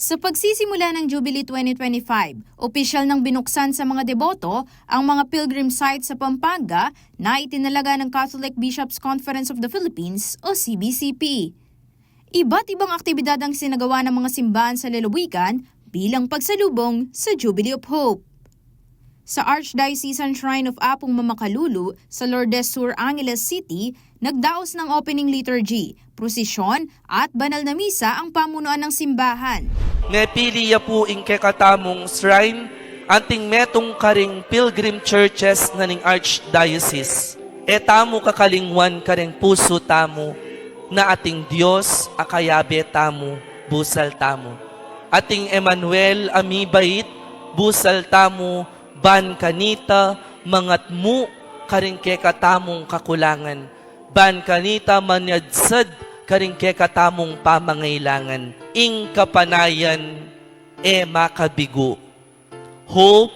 Sa pagsisimula ng Jubilee 2025, opisyal nang binuksan sa mga deboto ang mga pilgrim sites sa Pampanga na itinalaga ng Catholic Bishops Conference of the Philippines o CBCP. Iba't ibang aktibidad ang sinagawa ng mga simbahan sa lalawigan bilang pagsalubong sa Jubilee of Hope. Sa Archdiocesan Shrine of Apong Mamakalulu sa Lourdes Sur Angeles City, nagdaos ng opening liturgy, prosesyon at banal na misa ang pamunuan ng simbahan. Nepiliya po ing shrine, anting metong karing pilgrim churches na ning Archdiocese. E tamo kakalingwan karing puso tamo, na ating Dios akayabe tamo, busal tamo. Ating Emmanuel amibait, busal tamo, ban kanita, mangat mu, karing kekatamong kakulangan. Ban kanita manyadsad, karing kekatamong pamangailangan. Ing kapanayan, e makabigo. Hope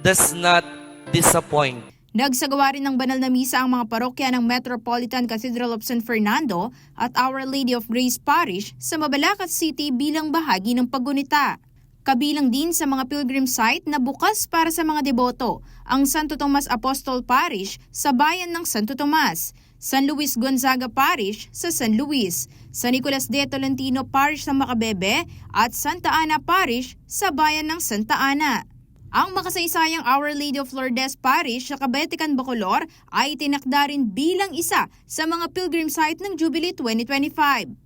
does not disappoint. Nagsagawa rin ng banal na misa ang mga parokya ng Metropolitan Cathedral of San Fernando at Our Lady of Grace Parish sa Mabalacat City bilang bahagi ng paggunita. Kabilang din sa mga pilgrim site na bukas para sa mga deboto, ang Santo Tomas Apostol Parish sa bayan ng Santo Tomas, San Luis Gonzaga Parish sa San Luis, San Nicolas de Tolentino Parish sa Macabebe at Santa Ana Parish sa bayan ng Santa Ana. Ang makasaysayang Our Lady of Lourdes Parish sa Cabetican, Bacolor ay tinakda rin bilang isa sa mga pilgrim site ng Jubilee 2025.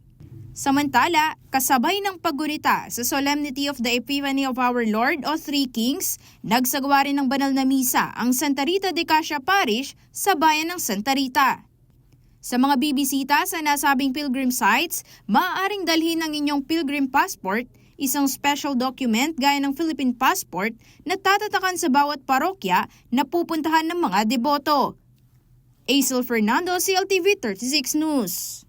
Samantala, kasabay ng paggunita sa Solemnity of the Epiphany of Our Lord o Three Kings, nagsagawa rin ng banal na misa ang Santa Rita de Cascia Parish sa bayan ng Santa Rita. Sa mga bibisita sa nasabing pilgrim sites, maaaring dalhin ang inyong pilgrim passport, isang special document gaya ng Philippine passport na tatatakan sa bawat parokya na pupuntahan ng mga deboto. Acel Fernando, CLTV 36 News.